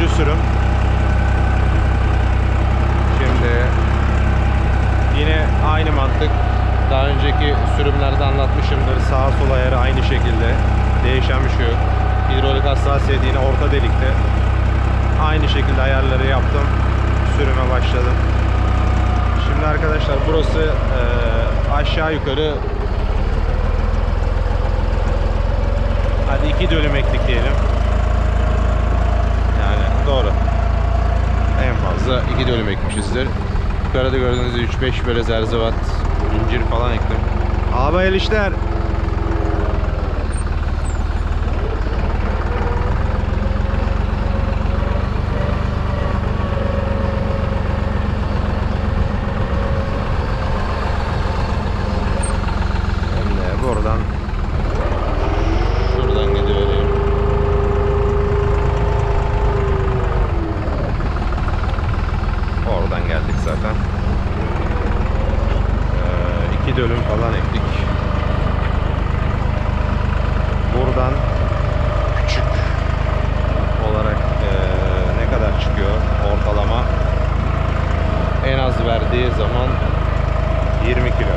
dördüncü sürüm. Şimdi yine aynı mantık. Daha önceki sürümlerde anlatmışımdır. Sağa sola ayarı aynı şekilde. Değişen bir şey yok. Hidrolik hassasiyeti yine orta delikte. Aynı şekilde ayarları yaptım. Sürüme başladım. Şimdi arkadaşlar burası eee, aşağı yukarı hadi iki dönüm eklik diyelim. Doğru. En fazla iki dönüm ekmişizdir. Yukarıda gördüğünüz gibi 3-5 böyle zerzevat, incir falan ektim. Abi hayırlı işler. Şimdi buradan şuradan gidivereyim. Oradan geldik zaten. Ee, iki dönüm falan ektik. Buradan küçük olarak ee, ne kadar çıkıyor ortalama? En az verdiği zaman 20 kilo.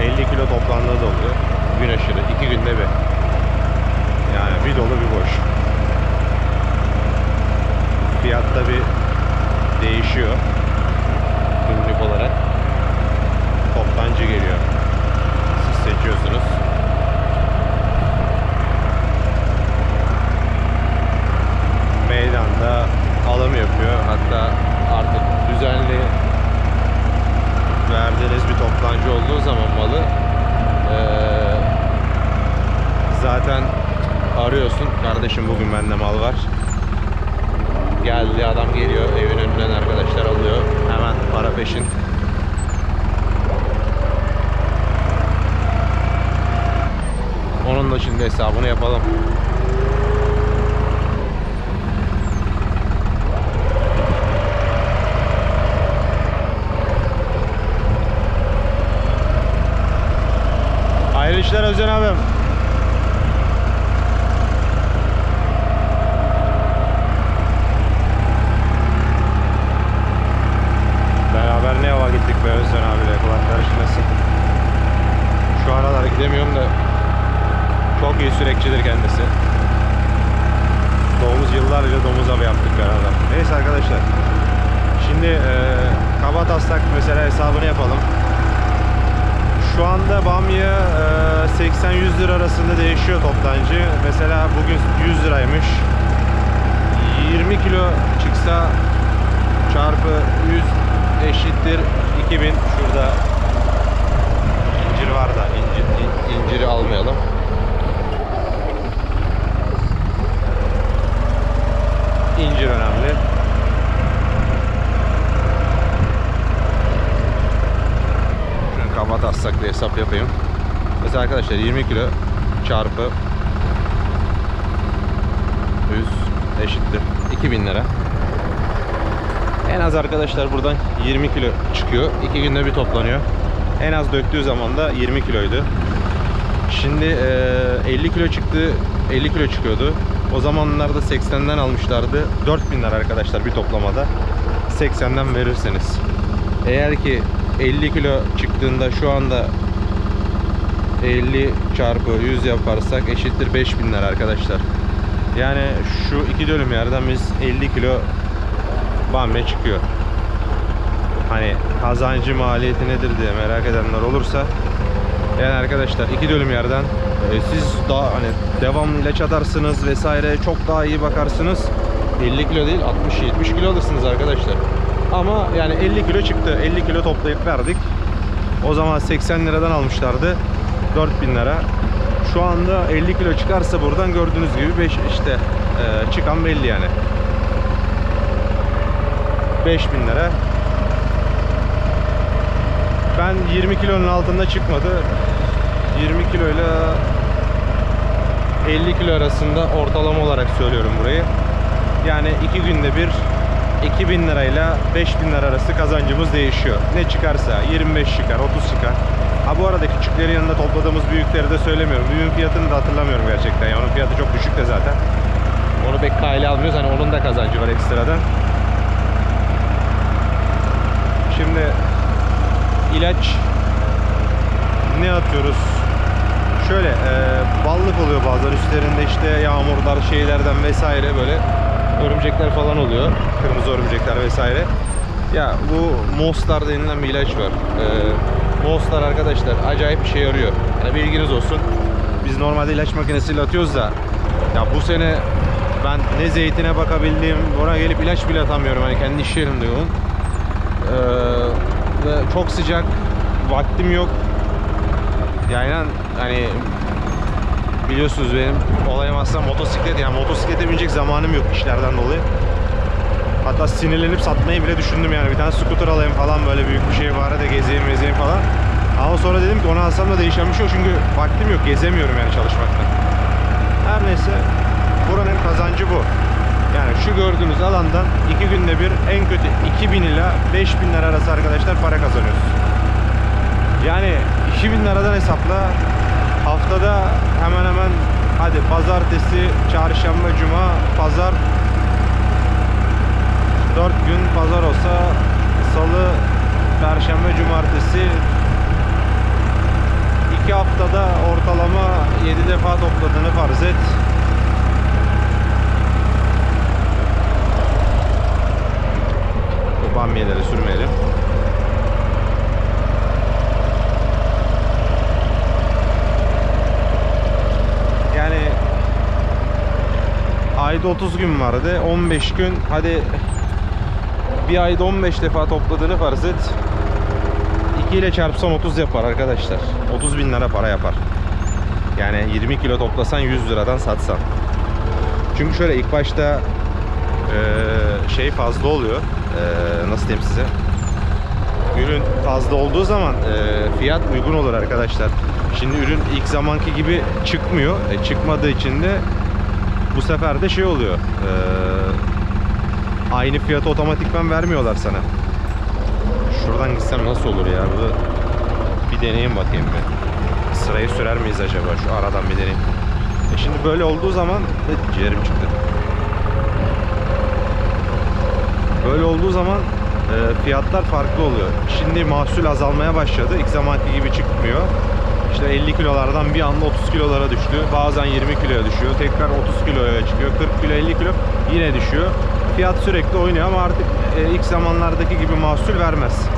Ee, 50 kilo toplandığı da oluyor. Gün aşırı. iki günde bir. Yani bir dolu bir boş. Fiyatta bir değişiyor. Günlük olarak. Toptancı geliyor. Siz seçiyorsunuz. Meydanda alım yapıyor. Hatta artık düzenli verdiğiniz bir toptancı olduğu zaman malı eee, zaten arıyorsun. Kardeşim bugün bende mal var. Geldi adam geliyor evin önünden arkadaşlar alıyor. Hemen para peşin. Onun da şimdi hesabını yapalım. Hayırlı işler Özcan abim. Kaba taslak mesela hesabını yapalım. Şu anda bamya eee, 80-100 lira arasında değişiyor toptancı. Mesela bugün 100 liraymış. 20 kilo çıksa çarpı 100 eşittir 2000. Şurada incir var da incir, in- inciri almayalım. İncir önemli. Kaba taslak bir hesap yapayım. Mesela arkadaşlar 20 kilo çarpı 100 eşittir 2000 lira. En az arkadaşlar buradan 20 kilo çıkıyor. 2 günde bir toplanıyor. En az döktüğü zaman da 20 kiloydu. Şimdi eee, 50 kilo çıktı. 50 kilo çıkıyordu. O zamanlarda 80'den almışlardı. 4000 lira arkadaşlar bir toplamada. 80'den verirseniz. Eğer ki 50 kilo çıktığında şu anda 50 çarpı 100 yaparsak eşittir 5000 lira arkadaşlar. Yani şu iki dönüm yerden biz 50 kilo bamya çıkıyor. Hani kazancı maliyeti nedir diye merak edenler olursa yani arkadaşlar iki dönüm yerden e, siz daha hani devamlı ilaç atarsınız vesaire çok daha iyi bakarsınız. 50 kilo değil 60-70 kilo alırsınız arkadaşlar. Ama yani 50 kilo çıktı. 50 kilo toplayıp verdik. O zaman 80 liradan almışlardı. 4000 lira. Şu anda 50 kilo çıkarsa buradan gördüğünüz gibi 5 işte e, çıkan belli yani. 5000 lira. Ben 20 kilonun altında çıkmadı. 20 kiloyla 50 kilo arasında ortalama olarak söylüyorum burayı. Yani iki günde bir 2000 lirayla 5000 lira arası kazancımız değişiyor. Ne çıkarsa 25 çıkar, 30 çıkar. Ha bu arada küçükleri yanında topladığımız büyükleri de söylemiyorum. Büyüğün fiyatını da hatırlamıyorum gerçekten. Yani onun fiyatı çok düşük de zaten. Onu pek kayla almıyoruz. Hani onun da kazancı var ekstradan. Şimdi ilaç ne atıyoruz? Şöyle e, ballık oluyor bazen üstlerinde işte yağmurlar şeylerden vesaire böyle örümcekler falan oluyor. Kırmızı örümcekler vesaire. Ya bu Mostar denilen bir ilaç var. E, Mostar arkadaşlar acayip işe yarıyor. Yani bilginiz olsun. Biz normalde ilaç makinesiyle atıyoruz da ya bu sene ben ne zeytine bakabildim, buna gelip ilaç bile atamıyorum. Hani kendi iş yerimde yoğun. Ee, çok sıcak, vaktim yok. Yani hani biliyorsunuz benim olayım aslında motosiklet. Yani motosiklete binecek zamanım yok işlerden dolayı. Hatta sinirlenip satmayı bile düşündüm yani. Bir tane scooter alayım falan böyle büyük bir şey var da gezeyim gezeyim falan. Ama sonra dedim ki onu alsam da değişen bir şey yok çünkü vaktim yok. Gezemiyorum yani çalışmaktan. Her neyse buranın kazancı bu. Yani şu gördüğünüz alandan iki günde bir en kötü 2000 ila 5000 lira arası arkadaşlar para kazanıyoruz. Yani 2000 liradan hesapla haftada hemen hemen hadi pazartesi, çarşamba, cuma, pazar 4 gün pazar olsa salı, perşembe, cumartesi 2 haftada ortalama 7 defa topladığını farz et. Bu bamyeleri sürmeyelim. Yani ayda 30 gün vardı. 15 gün hadi bir ayda 15 defa topladığını farz et. 2 ile çarpsan 30 yapar arkadaşlar. 30 bin lira para yapar. Yani 20 kilo toplasan 100 liradan satsan. Çünkü şöyle ilk başta eee, şey fazla oluyor. Eee, nasıl diyeyim size? Ürün fazla olduğu zaman eee, fiyat uygun olur arkadaşlar. Şimdi ürün ilk zamanki gibi çıkmıyor. E, çıkmadığı için de bu sefer de şey oluyor. Eee, aynı fiyatı otomatikman vermiyorlar sana. Şuradan gitsem nasıl olur ya? Burada bir deneyeyim bakayım bir. Sırayı sürer miyiz acaba? Şu aradan bir deneyeyim. E şimdi böyle olduğu zaman Evet, ciğerim çıktı. Böyle olduğu zaman e, fiyatlar farklı oluyor. Şimdi mahsul azalmaya başladı. İlk zamanki gibi çıkmıyor. İşte 50 kilolardan bir anda 30 kilolara düştü. Bazen 20 kiloya düşüyor. Tekrar 30 kiloya çıkıyor. 40 kilo 50 kilo yine düşüyor. Fiyat sürekli oynuyor ama artık e, ilk zamanlardaki gibi mahsul vermez.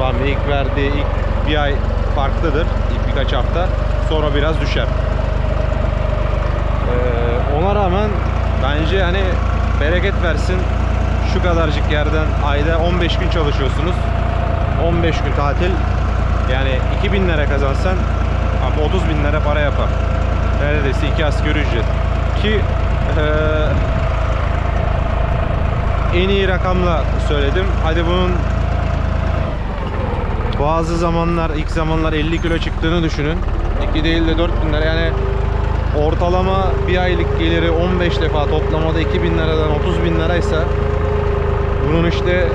Bamya ilk verdiği ilk bir ay farklıdır. İlk birkaç hafta. Sonra biraz düşer. Ee, ona rağmen bence hani bereket versin şu kadarcık yerden ayda 15 gün çalışıyorsunuz 15 gün tatil yani 2000 lira kazansan 30 bin lira para yapar. Neredeyse iki asgari ücret. Ki eee, en iyi rakamla söyledim. Hadi bunun bazı zamanlar ilk zamanlar 50 kilo çıktığını düşünün. 2 değil de 4 bin lira. Yani ortalama bir aylık geliri 15 defa toplamada 2000 liradan 30 bin liraysa bunun işte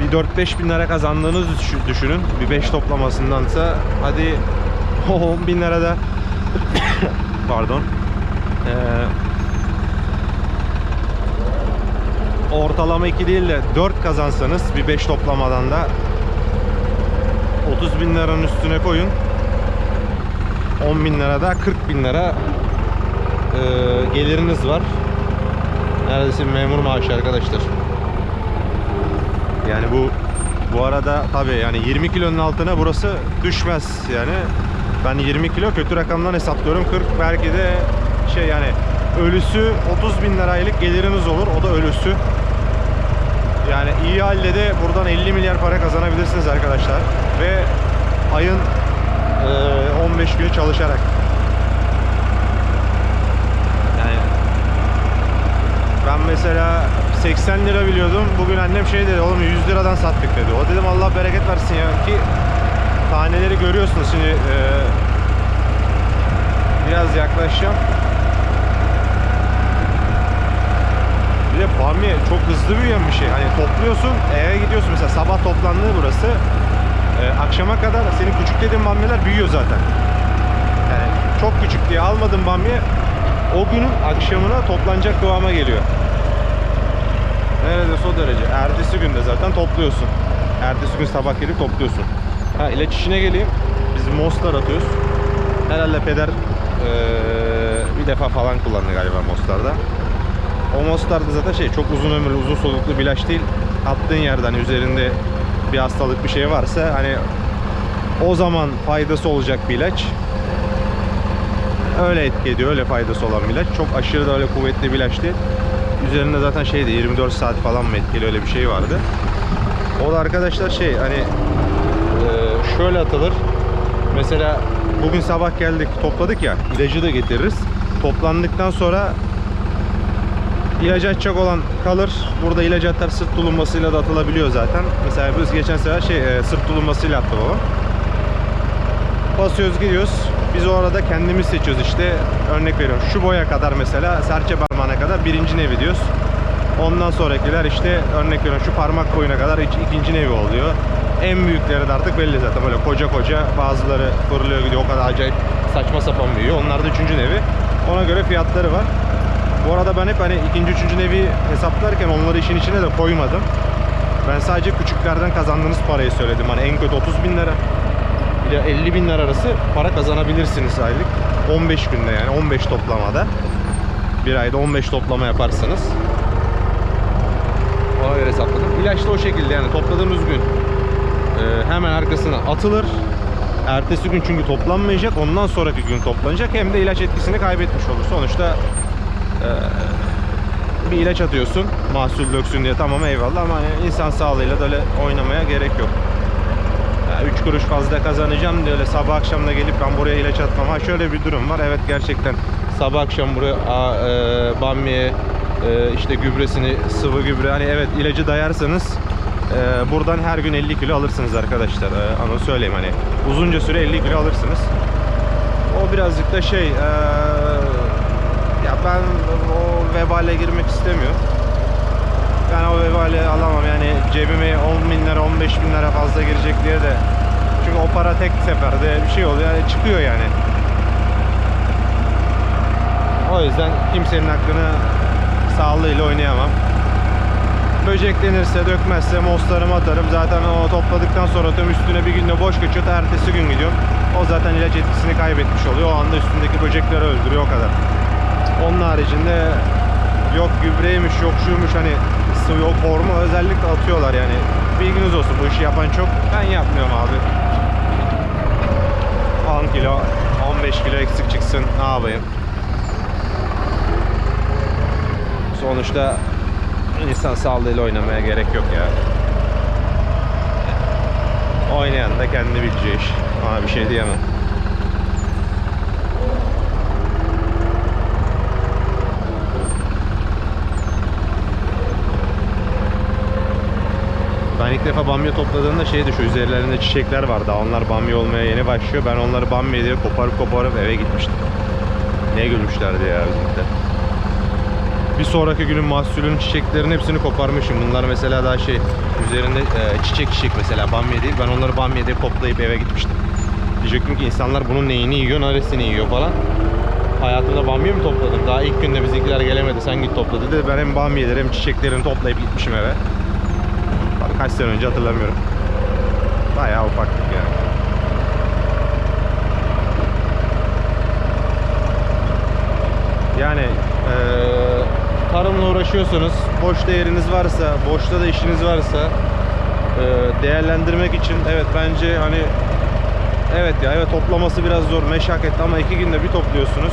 bir 4-5 bin lira kazandığınızı düşün- düşünün. Bir 5 toplamasındansa hadi 10 bin lira da pardon Ee, ortalama 2 değil de 4 kazansanız bir 5 toplamadan da 30 bin liranın üstüne koyun 10 bin lira da 40 bin lira e, geliriniz var. Neredeyse memur maaşı arkadaşlar. Yani bu bu arada tabi yani 20 kilonun altına burası düşmez yani. Ben 20 kilo kötü rakamdan hesaplıyorum. 40 belki de şey yani ölüsü 30 bin liraylık geliriniz olur. O da ölüsü. Yani iyi halde de buradan 50 milyar para kazanabilirsiniz arkadaşlar. Ve ayın eee, 15 günü çalışarak. Yani ben mesela 80 lira biliyordum. Bugün annem şey dedi oğlum 100 liradan sattık dedi. O dedim Allah bereket versin ya ki taneleri görüyorsunuz şimdi e, biraz yaklaşacağım. Bir de bamya çok hızlı büyüyen bir şey. Hani topluyorsun eve gidiyorsun mesela sabah toplandığı burası. e, akşama kadar senin küçük dediğin bamyalar büyüyor zaten. Yani çok küçük diye almadın bamya o günün akşamına toplanacak kıvama geliyor. Neredeyse o derece. Ertesi günde zaten topluyorsun. Ertesi gün sabah gelip topluyorsun. Ha ilaç işine geleyim. Biz Mostar atıyoruz. Herhalde peder eee, bir defa falan kullandı galiba Mostar'da. O Mostar da zaten şey çok uzun ömürlü, uzun soluklu bir ilaç değil. Attığın yerden üzerinde bir hastalık bir şey varsa hani o zaman faydası olacak bir ilaç. Öyle etki ediyor, öyle faydası olan bir ilaç. Çok aşırı da öyle kuvvetli bir ilaç değil. Üzerinde zaten şeydi 24 saat falan mı etkili öyle bir şey vardı. O da arkadaşlar şey hani şöyle atılır. Mesela bugün sabah geldik topladık ya ilacı da getiririz. Toplandıktan sonra ilacı atacak olan kalır. Burada ilacı atar sırt tulunmasıyla da atılabiliyor zaten. Mesela biz geçen sefer şey e, sırt tulunmasıyla attı babam. Basıyoruz gidiyoruz. Biz o arada kendimiz seçiyoruz işte. Örnek veriyorum şu boya kadar mesela serçe parmağına kadar birinci nevi diyoruz. Ondan sonrakiler işte örnek veriyorum şu parmak boyuna kadar ikinci nevi oluyor. En büyükleri de artık belli zaten böyle koca koca bazıları fırlıyor gidiyor o kadar acayip saçma sapan büyüyor. Onlar da üçüncü nevi. Ona göre fiyatları var. Bu arada ben hep hani ikinci üçüncü nevi hesaplarken onları işin içine de koymadım. Ben sadece küçüklerden kazandığınız parayı söyledim. Hani en kötü 30 bin lira ile 50 bin lira arası para kazanabilirsiniz aylık. 15 günde yani 15 toplamada. Bir ayda 15 toplama yaparsanız. Ona göre hesapladım. İlaç da o şekilde yani topladığımız gün hemen arkasına atılır. Ertesi gün çünkü toplanmayacak. Ondan sonraki gün toplanacak. Hem de ilaç etkisini kaybetmiş olur. Sonuçta e, bir ilaç atıyorsun. Mahsul döksün diye tamam eyvallah ama insan sağlığıyla da öyle oynamaya gerek yok. 3 kuruş fazla kazanacağım diye öyle sabah akşam da gelip ben buraya ilaç atmam. Ha şöyle bir durum var. Evet gerçekten sabah akşam buraya a, e, bamya e, işte gübresini sıvı gübre hani evet ilacı dayarsanız e, buradan her gün 50 kilo alırsınız arkadaşlar. E, onu söyleyeyim hani uzunca süre 50 kilo alırsınız. O birazcık da şey e, ya ben o vebale girmek istemiyorum. Ben o vebali alamam yani cebime 10 bin lira 15 bin lira fazla girecek diye de çünkü o para tek seferde bir şey oluyor yani çıkıyor yani. O yüzden kimsenin hakkını sağlığıyla oynayamam. Böceklenirse dökmezse moslarımı atarım. Zaten o topladıktan sonra tüm üstüne bir günde boş geçiyor. Ertesi gün gidiyorum. O zaten ilaç etkisini kaybetmiş oluyor. O anda üstündeki böcekleri öldürüyor o kadar. Onun haricinde yok gübreymiş yok şuymuş hani sıvı yok formu özellikle atıyorlar yani. Bilginiz olsun bu işi yapan çok. Ben yapmıyorum abi. 10 kilo 15 kilo eksik çıksın ne yapayım. Sonuçta insan sağlığıyla oynamaya gerek yok ya. Oynayan da kendi bileceği iş. Ona bir şey diyemem. Ben ilk defa bamya topladığımda şeydi şu üzerlerinde çiçekler var daha onlar bamya olmaya yeni başlıyor. Ben onları bamya diye koparıp koparıp eve gitmiştim. Ne gülmüşlerdi ya bizimkiler. Bir sonraki günün mahsulünün çiçeklerin hepsini koparmışım. Bunlar mesela daha şey üzerinde e, çiçek çiçek mesela bamya değil. Ben onları bamya diye toplayıp eve gitmiştim. Diyecektim ki insanlar bunun neyini yiyor, neresini yiyor falan. Hayatımda bamya mı topladım? Daha ilk günde bizimkiler gelemedi sen git topla dedi. Ben hem bamyaları hem çiçeklerini toplayıp gitmişim eve. Tabii kaç sene önce hatırlamıyorum. Bayağı ufaktık yani. Yani eee tarımla uğraşıyorsanız, boşta yeriniz varsa, boşta da işiniz varsa eee, değerlendirmek için evet bence hani evet ya evet toplaması biraz zor, meşakkatli ama iki günde bir topluyorsunuz.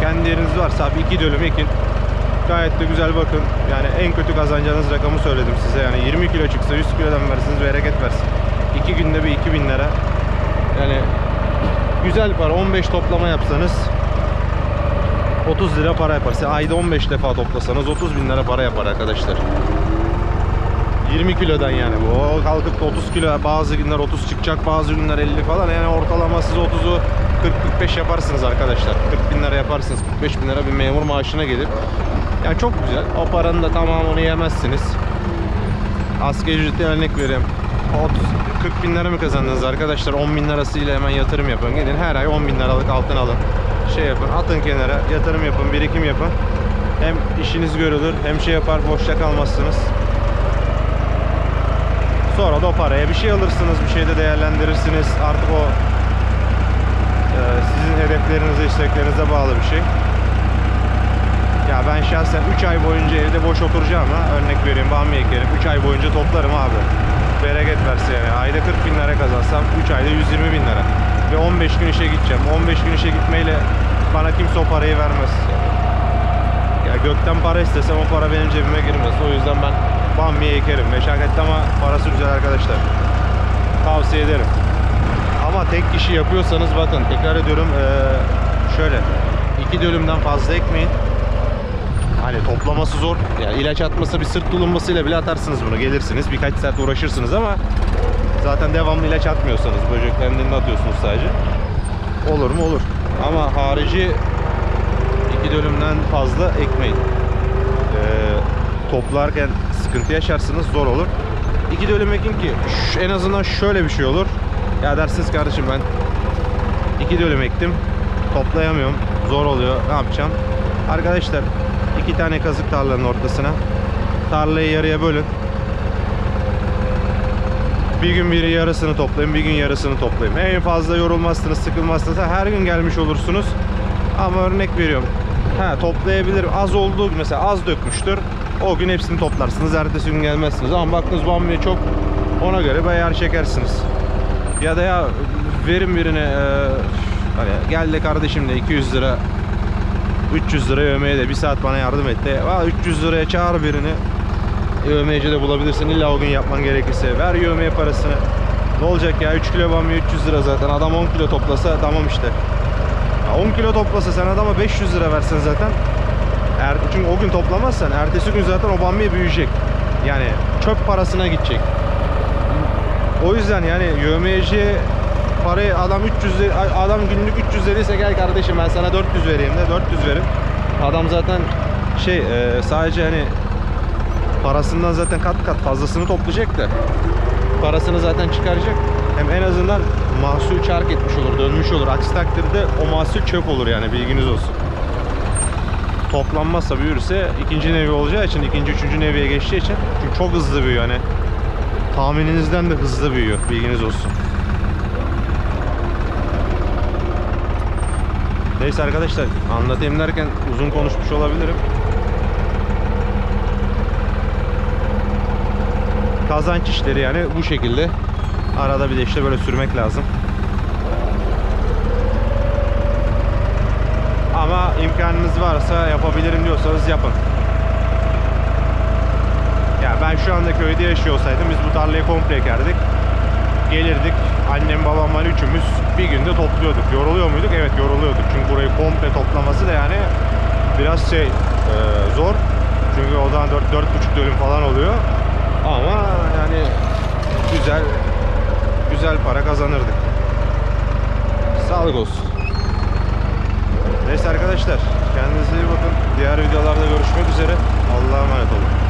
Kendi yeriniz varsa abi iki dönüm ekin. Gayet de güzel bakın. Yani en kötü kazanacağınız rakamı söyledim size. Yani 20 kilo çıksa 100 kilodan versiniz bereket versin. 2 günde bir 2000 lira. Yani güzel para 15 toplama yapsanız 30 lira para yapar. Siz ayda 15 defa toplasanız 30 bin lira para yapar arkadaşlar. 20 kilodan yani. O kalkıp da 30 kilo bazı günler 30 çıkacak bazı günler 50 falan yani ortalama siz 30'u 40-45 yaparsınız arkadaşlar. 40 bin lira yaparsınız. 45 bin lira bir memur maaşına gelir. Yani çok güzel. O paranın da tamamını yemezsiniz. Asgari ücreti örnek vereyim. 30, 40 bin lira mı kazandınız arkadaşlar? 10 bin lirasıyla hemen yatırım yapın. Gidin her ay 10 bin liralık altın alın. Şey yapın, atın kenara, yatırım yapın, birikim yapın. Hem işiniz görülür, hem şey yapar, boşta kalmazsınız. Sonra da o paraya bir şey alırsınız, bir şeyde değerlendirirsiniz. Artık o e, sizin hedeflerinize, isteklerinize bağlı bir şey. Ya ben şahsen 3 ay boyunca evde boş oturacağıma örnek vereyim bamya ekerim 3 ay boyunca toplarım abi. Bereket versin yani. Ayda 40 bin lira kazansam 3 ayda 120 bin lira. Ve 15 gün işe gideceğim. 15 gün işe gitmeyle bana kimse o parayı vermez. Ya gökten para istesem o para benim cebime girmez. O yüzden ben bamya ekerim. Meşakkatli ama parası güzel arkadaşlar. Tavsiye ederim. Ama tek kişi yapıyorsanız bakın tekrar ediyorum eee, şöyle iki dönümden fazla ekmeyin. Hani toplaması zor. Yani ilaç atması bir sırt tulunmasıyla bile atarsınız bunu. Gelirsiniz birkaç saat uğraşırsınız ama zaten devamlı ilaç atmıyorsanız böceklerinden atıyorsunuz sadece. Olur mu? Olur. Ama harici iki dönümden fazla ekmeyin. Ee, toplarken sıkıntı yaşarsınız zor olur. İki dönüm ekin ki en azından şöyle bir şey olur. Ya dersiniz kardeşim ben iki dönüm ektim. Toplayamıyorum. Zor oluyor. Ne yapacağım? Arkadaşlar iki tane kazık tarlanın ortasına. Tarlayı yarıya bölün. Bir gün biri yarısını toplayın, bir gün yarısını toplayın. En fazla yorulmazsınız, sıkılmazsınız. Her gün gelmiş olursunuz. Ama örnek veriyorum. Ha toplayabilir. Az olduğu mesela az dökmüştür. O gün hepsini toplarsınız. Ertesi gün gelmezsiniz. Ama baktınız bamya çok ona göre bayağı çekersiniz. Ya da ya verin birine e, hani gel de kardeşim de 200 lira 300 lira övmeye de bir saat bana yardım et de "Valla 300 liraya çağır birini övmeyece de bulabilirsin. İlla o gün yapman gerekirse. Ver övmeye parasını. Ne olacak ya? 3 kilo bamya 300 lira zaten. Adam 10 kilo toplasa tamam işte. Ya 10 kilo toplasa sen adama 500 lira versen zaten er, çünkü o gün toplamazsan ertesi gün zaten o bamya büyüyecek. Yani çöp parasına gidecek. O yüzden yani yövmeyeci parayı adam 300 lira- adam günlük 300 verirse gel kardeşim ben sana 400 vereyim de 400 verim. Adam zaten şey e, sadece hani parasından zaten kat kat fazlasını toplayacak da parasını zaten çıkaracak. Hem en azından mahsul çark etmiş olur, dönmüş olur. Aksi takdirde o mahsul çöp olur yani bilginiz olsun. Toplanmazsa büyürse ikinci nevi olacağı için, ikinci, üçüncü neviye geçeceği için çünkü çok hızlı büyüyor hani tahmininizden de hızlı büyüyor. Bilginiz olsun. Neyse arkadaşlar anlatayım derken uzun konuşmuş olabilirim. Kazanç işleri yani bu şekilde. Arada bir de işte böyle sürmek lazım. Ama imkanınız varsa yapabilirim diyorsanız yapın. Ya ben şu anda köyde yaşıyor olsaydım biz bu tarlayı komple ekerdik. Gelirdik. Annem babam ben üçümüz bir günde topluyorduk. Yoruluyor muyduk? Evet yoruluyorduk. Çünkü burayı komple toplaması da yani biraz şey e, zor. Çünkü o zaman 4 4,5 dönüm falan oluyor. Ama yani güzel güzel para kazanırdık. Sağlık olsun. Neyse arkadaşlar kendinize iyi bakın. Diğer videolarda görüşmek üzere. Allah'a emanet olun.